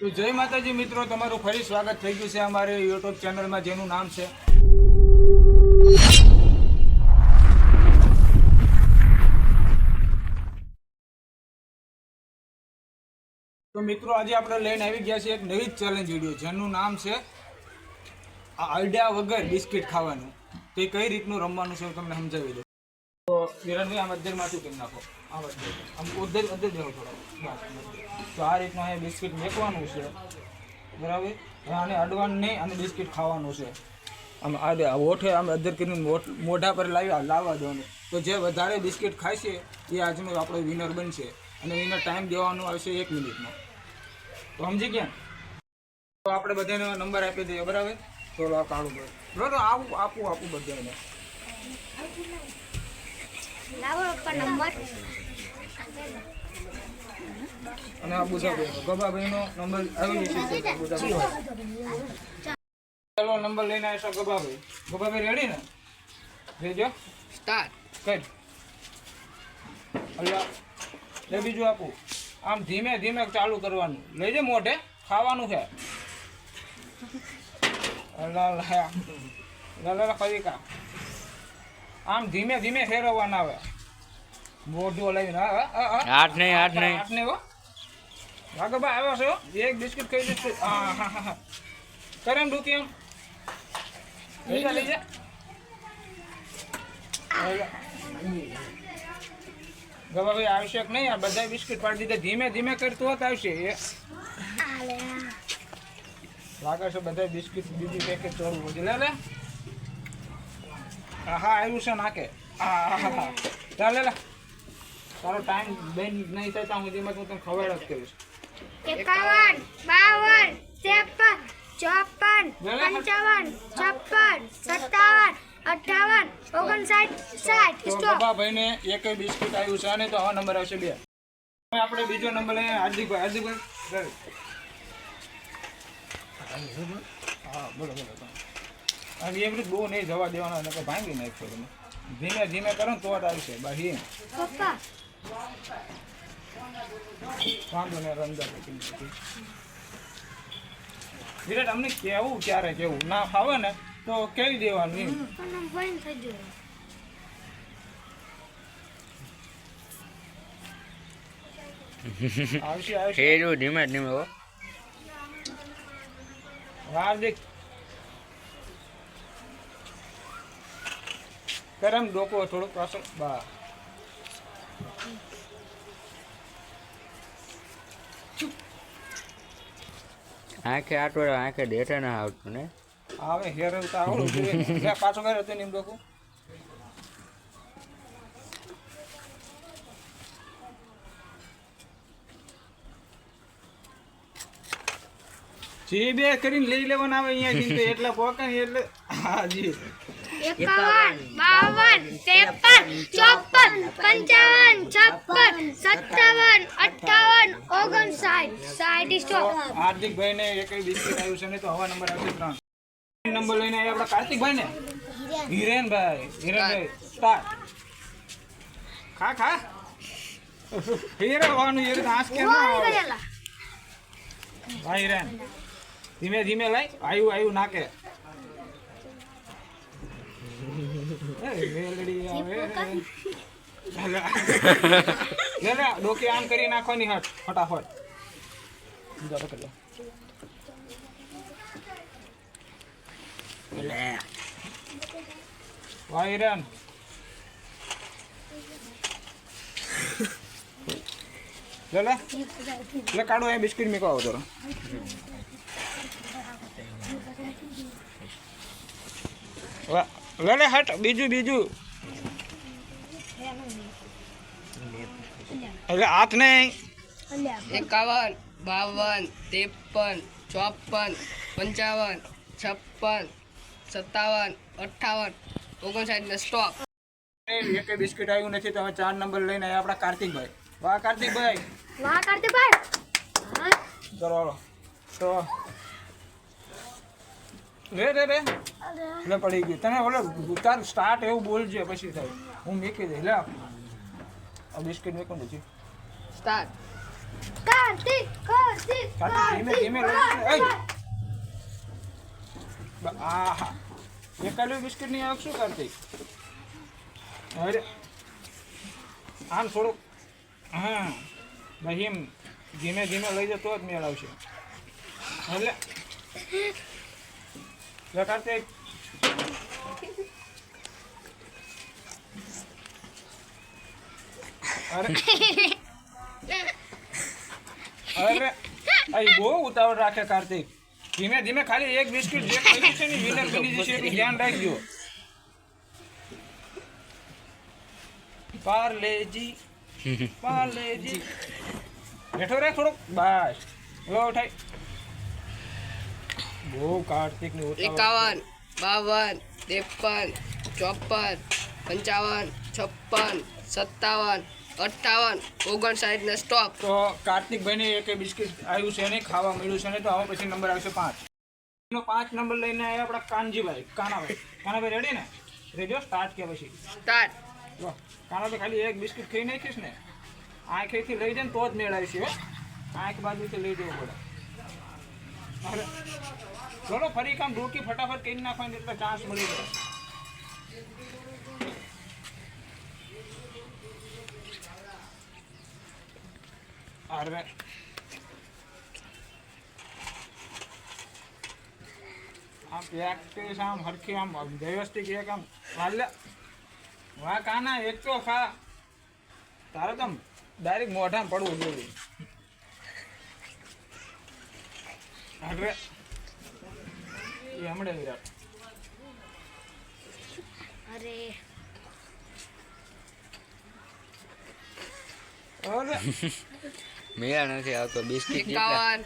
તો જય માતાજી મિત્રો, તમારું ફરી સ્વાગત થઈ ગયું છે અમારી યુટ્યુબ ચેનલમાં, જેનું નામ છે તો મિત્રો, આજે આપણે લઈને આવી ગયા છીએ એક નવી જ ચેલેન્જ વીડિયો જેનું નામ છે આઈડિયા વગર બિસ્કિટ ખાવાનું. તો કઈ રીતનું રમવાનું છે તમને સમજાવી દઉં. તો વિરણભાઈ આમ અદ્ધરમાંથી કરી નાખો. આમ અદ્ધર આમ ઉધર જાઓ થોડો. તો આ રીતનું અહીંયા બિસ્કિટ મેકવાનું છે. બરાબર? હવે આને અડવાનું નહીં અને બિસ્કિટ ખાવાનું છે. આમ આ ઓઠે, આમ અધર કરીને મોઢ- પર લાવી લાવવા દેવાનું તો જે વધારે બિસ્કિટ છે, એ આજનો આપણો વિનર બનશે. અને એને ટાઈમ દેવાનો આવશે એક મિનિટનો. તો સમજી ગયા? તો આપણે બધાને નંબર આપી દઈએ, બરાબર? તો આ કાઢું ભાઈ. બરાબર, આવું, આપું આપું બધાને. લાવો નંબર અને આ બુધાભાઈ ગભાભાઈનો નંબર આવી જશે તો બુધાભાઈ ચાલો. નંબર લઈને આવશો ગભાભાઈ ગભાભાઈ રેડી ને? રેજો સ્ટાર્ટ કઈ? અલ્લા લે બીજું આપું. આમ ધીમે ધીમે ચાલુ કરવાનું. લેજે મોઢે. ખાવાનું છે. આમ. ધીમે ધીમે ફેરવવાના આવે. મોઢું લઈને હા હા હા આઠ નહીં આઠ નહીં. આઠ નહીં હો. ભાગોબા આવ્યો છો? એક બિસ્કિટ ખાઈ જશે. હા હા હા હા. કરે એમ ડૂકી એમ જા લઈ જા. ગવાભાઈ, આવશે કે નહીં? આ બધા બિસ્કિટ પાડી દીધા. ધીમે ધીમે કરતું હોત, આવશે. એ. લાગે છે બધા બિસ્કિટ બીજી પેકેટ ચોરવું હોય લે લે. હા આવ્યું છે નાખે હા હા હા લે લે. તારો ટાઈમ બેન નહીં થાય ત્યાં સુધીમાં હું તને ખબર જ કરીશ. એકાવન બાવન ત્રેપન ચોપન. પંચાવન છપ્પન સત્તાવન અઠાવન ઓગણસાઠ સાઠ. તો સ્ટોપ. એક બિસ્કિટ આવ્યું છે અને તો આવા નંબર આવશે બે. આપણે બીજો નંબર લઈએ હાર્દિકભાઈ. હાર્દિકભાઈ. હા બોલો બોલો અને એમ બહુ નહીં જવા દેવાના નકર ભાંગી નાખશો તમે. ધીમે ધીમે કરો ને તો આવશે. બાકી પપ્પા. વાંધો ને અંદર વિરાટ અમને કેવું ક્યારે કેવું? ના ફાવે ને તો કહી દેવાનું. એમ આવશે ધીમે ધીમે હો. હાર્દિક. કરમ ડોકો થોડુંક પાછળ બા. આંખે આટોડે આંખે દેઠે ના આવતું ને? આવે હેર તો પાછો કર્યો હતો ને એમ ડોકો જે બે કરીને લઈ લેવાના આવે, અહીંયા જીતે એટલા પોકા એટલે, હા, જી. એકાવન બાવન ત્રેપન ચોપન પંચાવન છપ્પન સત્તાવન અઠાવન ઓગણસાઠ સાઠ સ્ટોપ હાર્દિકભાઈ ને એક બિસ્કિટ આવ્યું છે ને તો હવા નંબર આવશે ત્રણ. નંબર લઈને આવ્યા આપણા કાર્તિકભાઈ ને હિરેનભાઈ હિરેનભાઈ સ્ટાર્ટ ખા ખા. હીરે હોવાનું એ રીતે આંસ કેમ ભાઈ હિરેન. ધીમે ધીમે લઈ આવ્યું આવ્યું નાકે એ આવે લે, આમ કરી નાખવાની હટ ફટાફટ. વાયરન. લે લે. લે કાઢો એ બિસ્કિટ મેકો આવો જરા વાહ. લે લે હટ બીજું બીજું. એટલે હાથ નહીં એકાવન બાવન ત્રેપન ચોપન પંચાવન છપ્પન સત્તાવન અઠ્ઠાવન ઓગણસાઠ ને સ્ટોપ એક બિસ્કિટ આવ્યું નથી તમે ચાર નંબર લઈને આવ્યા આપણા કાર્તિકભાઈ. વાહ કાર્તિકભાઈ. વાહ કાર્તિકભાઈ. ચલો તો રે રે રે એટલે પડી ગયું તને ઓલો તાર સ્ટાર્ટ એવું બોલજે પછી થાય. હું મૂકી દઈ લે આ બિસ્કિટ મૂકું નથી. સ્ટાર્ટ કાર્તિક કાર્તિક કાર્તિક, ધીમે ધીમે આહા. એકાલું બિસ્કિટ નહીં આવે શું કાર્તિક? અરે. આમ થોડુંક હા. ભાઈ એમ ધીમે ધીમે લઈ જતો જ મેળ આવશે. એટલે લે કાર્તિક. અરે. અરે. અહીં બહુ ઉતાવળ રાખે કાર્તિક. ધીમે ધીમે ખાલી એક બિસ્કિટ જે ખાઈ છે ને વિનર બની જશે એટલું ધ્યાન રાખજો. પાર્લેજી પાર્લેજી બેઠો રે થોડોક. બસ. લો ઉઠાઈ બહુ કાર્તિકની એકાવન બાવન ત્રેપન ચોપન પંચાવન છપ્પન સત્તાવન અઠ્ઠાવન ઓગણસાઠ ને સ્ટોપ તો કાર્તિકભાઈને એક બિસ્કિટ આવ્યું છે નહીં ખાવા મળ્યું છે ને તો હવે પછી નંબર આવશે પાંચ. નો પાંચ નંબર લઈને આવ્યા આપણા કાનજીભાઈ કાનાભાઈ. કાનાભાઈ રેડી ને? રેજો સ્ટાર્ટ કે પછી? સ્ટાર્ટ લો કાનાભાઈ ખાલી એક બિસ્કિટ ખાઈ નાખીશ ને. આંખેથી લઈ જાય ને તો જ મેળ હો. આંખ બાજુથી લઈ જવું પડે. ચલો, ફરી કામ ડોકી ફટાફટ કરી નાખવાની, એટલે ચાન્સ મળી જાય. અરે આમ પ્રેક્ટિસ આમ હરખી, આમ વ્યવસ્થિત એક આમ હાલે વાહ કાના એક તો ખા. તારે તો ડાયરેક્ટ મોઢામાં પડવું જોઈએ. અરે એ હમણે વિરાટ અરે. અરે મેળા નથી આવતો બિસ્કિટ એકાવન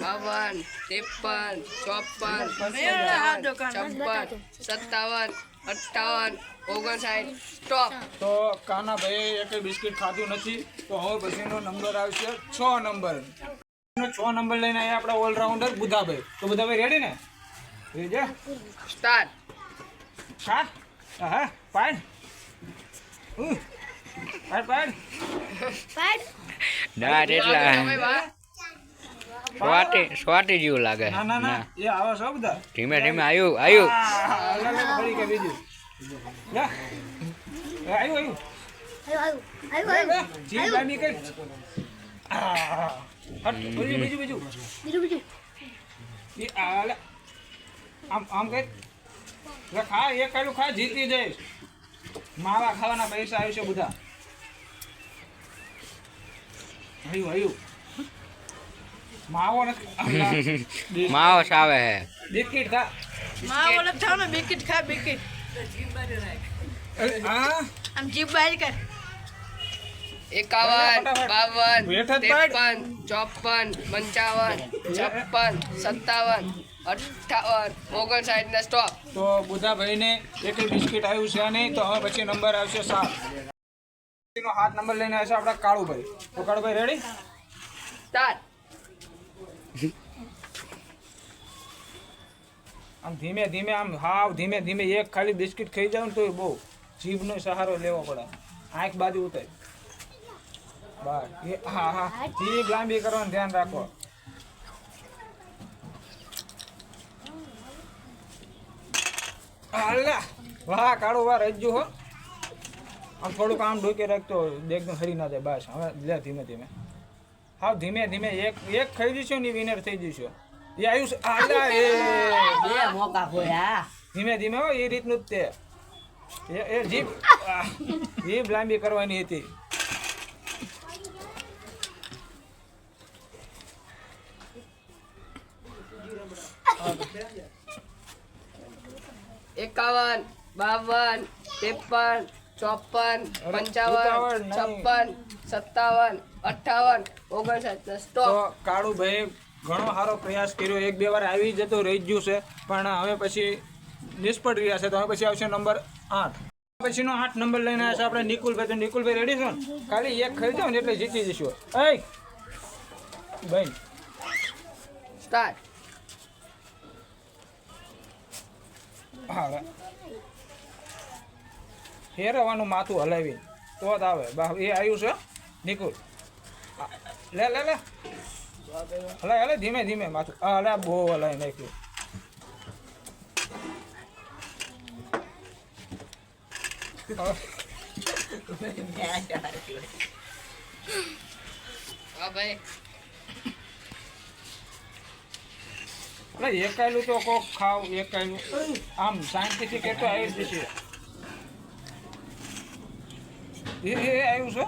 બાવન ત્રેપન ચોપન છપ્પન સત્તાવન અઠ્ઠાવન ઓગણસાઠ સ્ટોપ. તો કાનાભાઈ એક બિસ્કિટ ખાધું નથી તો હવે પછીનો નંબર આવશે છ નંબર. છ નંબર લઈને આવ્યા આપણા ઓલરાઉન્ડર બુધાભાઈ. તો બુધાભાઈ રેડી ને? રેજે સ્ટાર્ટ ખા હા પાડ. ઉહ. પાડ પાડ. પાડ. દાંત એટલા સ્વાટી સ્વાટી જેવું લાગે. ના ના ના. એ આવા છો બધા? ધીમે ધીમે આવ્યું આવ્યું આ, લે, લે, ફરી કે બીજું. લે. એ આવ્યું આવ્યું આવ્યું આવ્યું આવ્યું લે, આવ્યું લે. જીભ લાંબી કર. આ, હટ, બીજું બીજું બીજું બીજું બીજું એ આ લે. આમ આમ કર લે, ખા એક કાલું ખા જીતી જઈશ માવા ખાવાના પૈસા આવશે બધા આવ્યું આવ્યું માવો નથી અલા, માવો સાવે હે બિસ્કિટ ખા માં ઓલો થાવ ને બિકિટ ખા બિકિટ અરે, આ આમ જીભ બહાર કર એકાવન બાવન. ત્રેપન ચોપન પંચાવન છપ્પન સત્તાવન અઠ્ઠાવન. ઓગણસાઠ ને સ્ટોપ તો બુધાભાઈને એક બિસ્કિટ આવ્યું છે નહીં તો હવે પછી નંબર આવશે સાત. નો હાથ નંબર લઈને આવશે આપણા કાળુભાઈ. તો કાળુભાઈ રેડી સ્ટાર્ટ આમ ધીમે ધીમે આમ હાવ ધીમે ધીમે એક ખાલી બિસ્કિટ ખાઈ જાવ ને તો બહુ જીભનો સહારો લેવો પડે. આંખ બાજુ ઉતર. બસ. હા લાંબી કરવાનું ધ્યાન રાખો. હાલા વાહ કાળો વાહ રજ્જુ હો. આમ થોડુંક કામ ઢોકી રાખતો એકદમ હરી ના જાય. બસ હવે લે ધીમે ધીમે. હા ધીમે ધીમે. એક એક ખાઈ જઈશું ને વિનર થઈ જઈશું એ આવ્યું છે આલા એ. બે મોકા ખોયા ધીમે ધીમે હો એ રીતનું જ તે. એ જીભ જીભ લાંબી કરવાની હતી. એકાવન બાવન ત્રેપન ચોપન પંચાવન છપ્પન સત્તાવન અઠ્ઠાવન ઓગણસાઠ સ્ટોપ. કાળુભાઈ ઘણો સારો પ્રયાસ કર્યો. એક બે વાર આવી જતો રહી ગયું છે. પણ હવે પછી નિષ્ફળ રહ્યા છે. તો હવે પછી આવશે નંબર આઠ. પછીનો આઠ નંબર લઈને આવશે આપણે નિકુલભાઈ. તો નિકુલભાઈ રેડી છો? ને ખાલી એક ખરીદો ને એટલે જીતી જઈશું. એ ભાઈ સ્ટાર્ટ હા ફેરવવાનું માથું હલાવી. તો જ આવે. બા, એ આવ્યું છે? નિકુલ. લે લે લે. હલે હલે ધીમે ધીમે માથું. હલે બહુ હલાય નાખ્યું. ભાઈ. અરે એકાયલું તો કોક ખાવ એકાયલું આમ શાંતિથી કહેતો આવી જ છે. એ એ આવ્યું છે?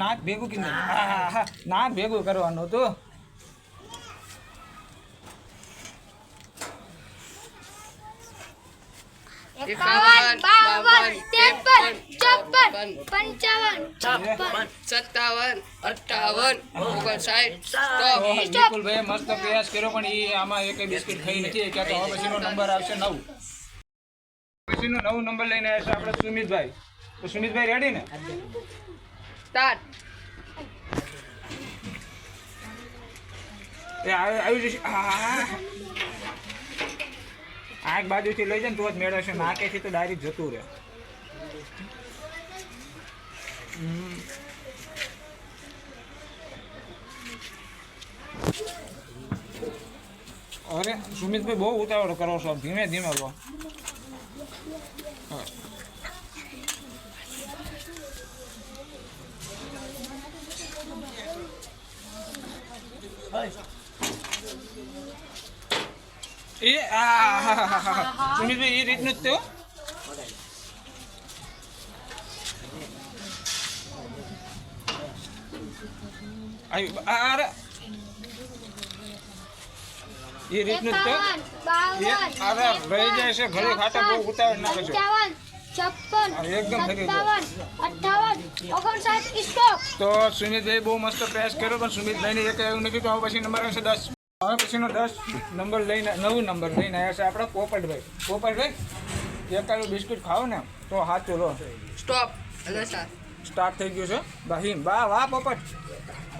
નાક ભેગું કીધું નાક ભેગું કરવાનું હતું. એકાવન બાવન ત્રેપન ચોપન પંચાવન છપ્પન. સત્તાવન અઠ્ઠાવન ઓગણસાઠ સ્ટોપ મસ્ત પ્રયાસ કર્યો પણ એ આમાં એક બિસ્કિટ ખાઈ નથી ક્યાં તો હવે પછીનો નંબર આવશે નવ. પછીનો નવ નંબર લઈને આવશે આપણે સુમિતભાઈ. તો સુમિતભાઈ રેડી ને? સ્ટાર્ટ. એ આવી આવી જશે. આ આંખ બાજુથી લઈ જાય ને તો જ મેળવશે નાકેથી તો ડાયરેક્ટ જતું રહે. અરે, સુમિતભાઈ બહુ ઉતાવળ કરો છો ધીમે ધીમે લો. એ આ હા, હા, હા, હા. સુમિતભાઈ એ રીતનું જ તો. એ રીતનું એ અરે રહી જાય છે ઘરે ખાતા બહુ ઉતાવળ ના સ્ટોપ તો સુમિતભાઈ બહુ મસ્ત પ્રયાસ કર્યો પણ સુમિતભાઈને એક એવું નથી તો હવે પછી નંબર આવશે દસ. હવે પછીનો દસ નંબર લઈને નવું નંબર લઈને આવ્યા છે આપણા પોપટભાઈ. પોપટભાઈ એકાલું બિસ્કિટ ખાઓ ને તો સાચું લો. સ્ટોપ અને સ્ટાર્ટ સ્ટાર્ટ થઈ ગયું છે. બાહીમ વાહ વાહ પોપટ.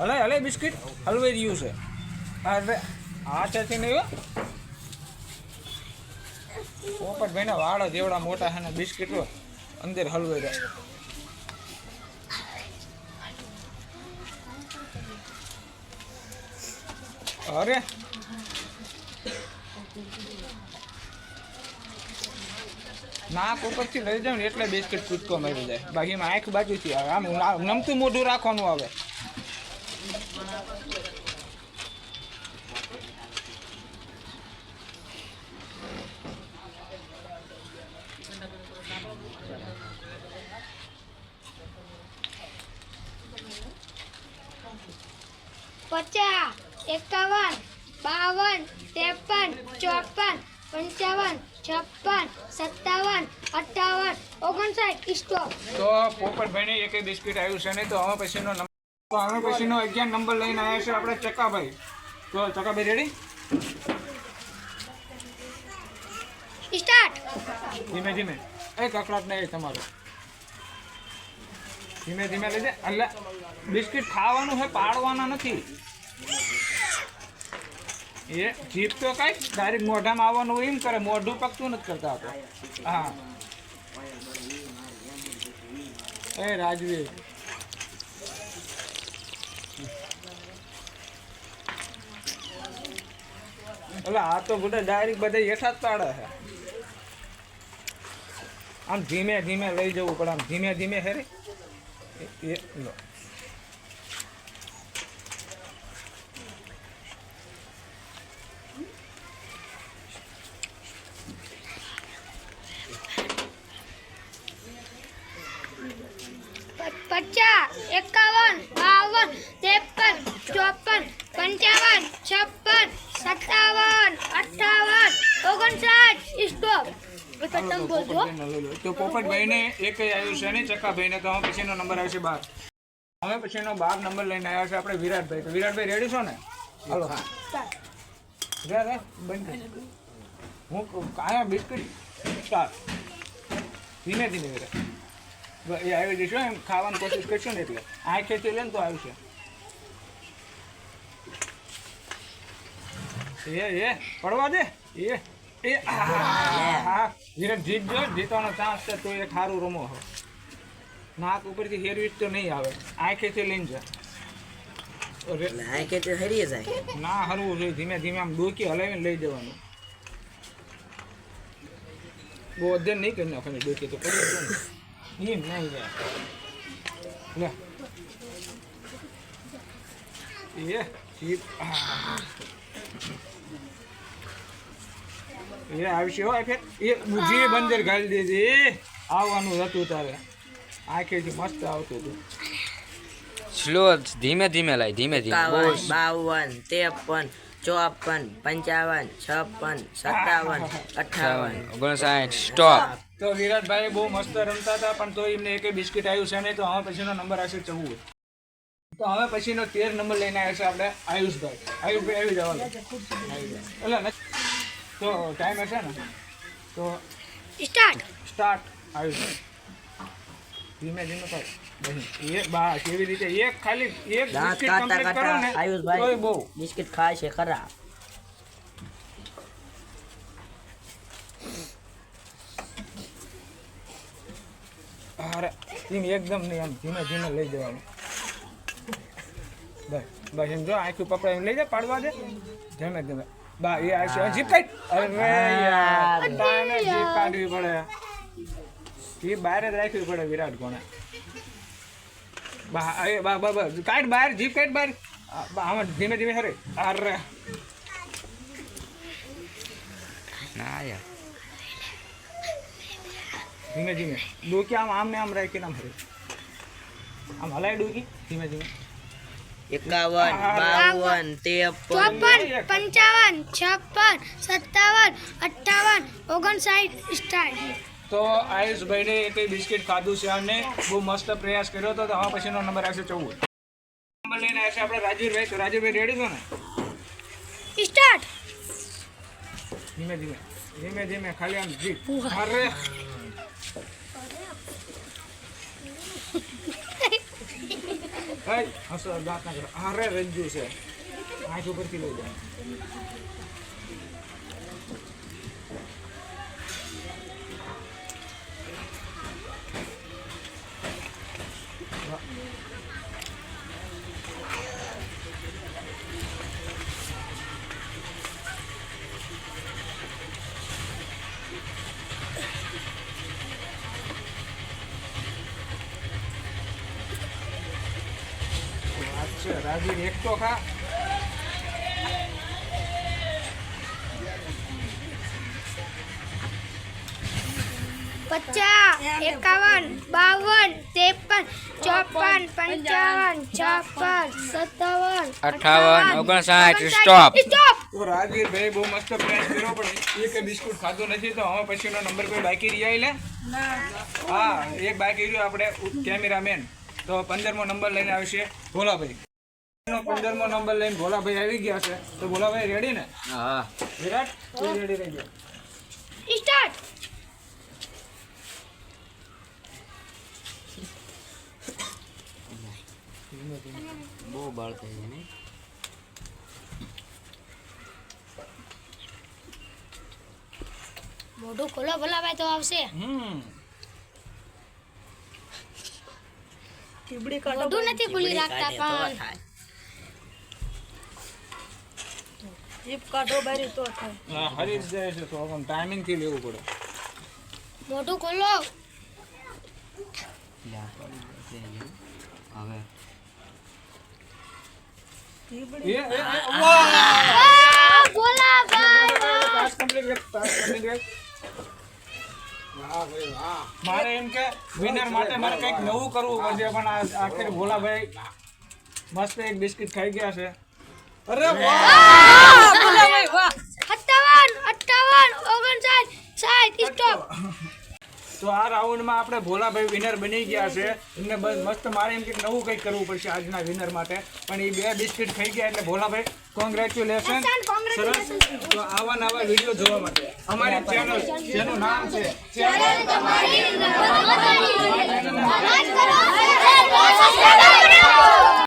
હલે હલે બિસ્કિટ. હલવાઈ રહ્યું છે. અરે આ છે નહીં હો? પોપટભાઈના વાળ જ એવડા મોટા છે ને બિસ્કિટ અંદર હલવાઈ રહ્યા અરે. નાક ઉપરથી લઈ ને એટલે બિસ્કિટ કૂદકો મારી જાય. બાકી આંખ બાજુથી આવે આમ નમતું મોઢું રાખવાનું આવે પચાસ એકાવન બાવન ત્રેપન ચોપન પંચાવન છપ્પન સત્તાવન અઠ્ઠાવન ઓગણસાઠ સ્ટોપ તો પોપટભાઈને એકે બિસ્કિટ આવ્યું છે નહીં તો હવે પછીનો નંબર હવે પછીનો અગિયાર નંબર લઈને આવ્યા છે આપણે ચકાભાઈ. તો ચકાભાઈ રેડી સ્ટાર્ટ. ધીમે ધીમે. એ કકડાટ નહીં તમારો. ધીમે ધીમે લઈ જાય એટલે બિસ્કિટ ખાવાનું છે પાડવાના નથી. એ જીભ તો કઈ ડાયરેક્ટ મોઢામાં આવવાનું એમ કરે, મોઢું પકતું નથી કરતા આપણે. હા. એ રાજવીર. એટલે આ તો બધા ડાયરેક્ટ બધા હેઠા જ પાડે છે. આમ ધીમે ધીમે લઈ જવું પડે, આમ ધીમે ધીમે હેરે એ, લો. પચાસ એકાવન બાવન ત્રેપન ચોપન પંચાવન છપ્પન સત્તાવન અઠાવન ઓગણસાઠ સ્ટોપ તો પોપટભાઈને એક આવ્યું છે ને ચકાભાઈને તો હવે પછીનો નંબર આવશે બાર. હવે પછીનો બાર નંબર લઈને આવ્યા છે આપણે વિરાટભાઈ. તો વિરાટભાઈ રેડી છો ને? હાલો. હા. રે બંધ હું કાયા બિસ્કિટ સ્ટાર ધીમે ધીમે રે બ- એ આવી જશો એમ ખાવાની કોશિશ કરશો ને એટલે. આંખેથી લે ને તો આવશે. એ એ પડવા દે. એ એ હા વિરાટ જીતજો જીતવાનો ચાન્સ છે તો એક સારું રમો હો નાક ઉપરથી હેરવીટ તો નહીં આવે. આંખેથી લઈને જા. રે- આ કે તે હરી જાય. ના હરવું જોઈએ ધીમે ધીમે આમ ડોકી હલાવીને લઈ જવાનું. બહુ અધ્યયન નહીં કરી નાખવાની ડોકી તો કરી દો ને એમ નહીં જાય લે એ આ. એ આવશે હો આખે. એ બુજી બંદર દેજે એ આવવાનું હતું તારે. આખેથી મસ્ત આવતું હતું. સ્લો ધીમે ધીમે લાય ધીમે ધીમે. બાવન ત્રેપન ચોપન પંચાવન છપ્પન સત્તાવન અઠાવન. ઓગણસાઠ સ્ટોપ તો વિરાટભાઈ બહુ મસ્ત રમતા હતા પણ તો એમને એક બિસ્કિટ આવ્યું છે નહીં તો હવે પછીનો નંબર આવશે ચૌદ. તો હવે પછીનો તેર નંબર લઈને આવ્યા છે આપણે આયુષભાઈ. આયુષભાઈ આવી જવાનું આવી જાય. એટલે નથી. તો ટાઈમ હશે ને? તો સ્ટાર્ટ સ્ટાર્ટ આયુષભાઈ. ધીમે ધીમે કર. બસ એક બસ એવી રીતે? એક ખાલી એક દાંત બિસ્કિટ કાઢતા complete કરો ને કાઢતા તોય આયુષભાઈ બહુ. બિસ્કિટ ખાય છે ખરા. અરે એમ એકદમ નહીં આમ ધીમે ધીમે લઈ જવાનું. બસ બસ એમ જો આખું પકડા એમ લઈ જાય પાડવા દે. ધીમે ધીમે. બા એ આખી જીપ કાઢ. અરે યાર તાને જીપ કાઢવી પડે. એ બહાર જ રાખવી પડે વિરાટ કોને બા એ બા બા બા કાઢ બહાર જીપ કાઢ બહાર. બા આમાં ધીમે ધીમે હરે. અરે. ના યાર. ધીમે ધીમે ડોકી આમ આમ ને આમ રાખીને આમ હરે આમ હલાય ડોકી ધીમે ધીમે એકાવન બાવન ત્રેપન ચોપન પંચાવન છપ્પન સત્તાવન અઠ્ઠાવન ઓગણસાઠ સ્ટાર્ટ તો આયુષભાઈને એક બિસ્કિટ ખાધું છે અને બહુ મસ્ત પ્રયાસ કર્યો હતો તો હવે પછીનો નંબર આવશે ચૌદ નંબર લઈને આવશે આપણે રાજવીરભાઈ તો રાજવીરભાઈ રેડી છો ને સ્ટાર્ટ ધીમે ધીમે ધીમે ધીમે ખાલી આમ જીત અરે હઈ, હસો દાંત ના કરો અરે રંજુ છે. આંખ ઉપરથી લઈ જાય છે. રાજવીર એક તો ખા. પચાસ એકાવન બાવન ત્રેપન ચોપન પંચાવન છપ્પન સત્તાવન અઠાવન ઓગણસાઠ. સ્ટોપ. તો રાજવીરભાઈ બહુ મસ્ત પ્રયાસ કર્યો પણ એક બિસ્કુટ ખાધો નથી તો હવે પછીનો નંબર કોઈ બાકી રહ્યા લે? હા એક બાકી રહ્યો આપણે કેમેરામેન તો પંદરમો નંબર લઈને આવશે. ભોલાભાઈ પંદરમો નંબર લઈને ભોલાભાઈ આવી ગયા છે. તો ભોલાભાઈ રેડી ને? હા. વિરાટ તું રેડી રહેજો સ્ટાર્ટ બહુ બાળ થઈ છે નહીં મોઢું ખોલો ભલાભાઈ તો આવશે. હમ. મોઢું નથી ખુલી રાખતા કાઢે તો થાય. હરી જાય છે તો આમ timing થી લેવું પડે. ખોલો. હવે. મારે એમ કે વિનર માટે મારે કંઈક નવું કરવું પડશે પણ આખરે ભોલાભાઈ મસ્ત એક બિસ્કિટ ખાઈ ગયા છે. અરે વાહ! સત્તાવન અઠ્ઠાવન ઓગણસાઠ સાઠ સ્ટોપ તો આ રાઉન્ડમાં આપણે ભોલાભાઈ વિનર બની ગયા છે. એમને બસ મસ્ત મારે એમ કે નવું કંઈક કરવું પડશે આજના વિનર માટે. પણ એ બે બિસ્કિટ ખાઈ ગયા એટલે ભોલાભાઈ કોંગ્રેચ્યુલેશન સરસ. તો આવા નવા વીડિયો જોવા માટે. અમારી ચેનલ જેનું નામ છે કરો.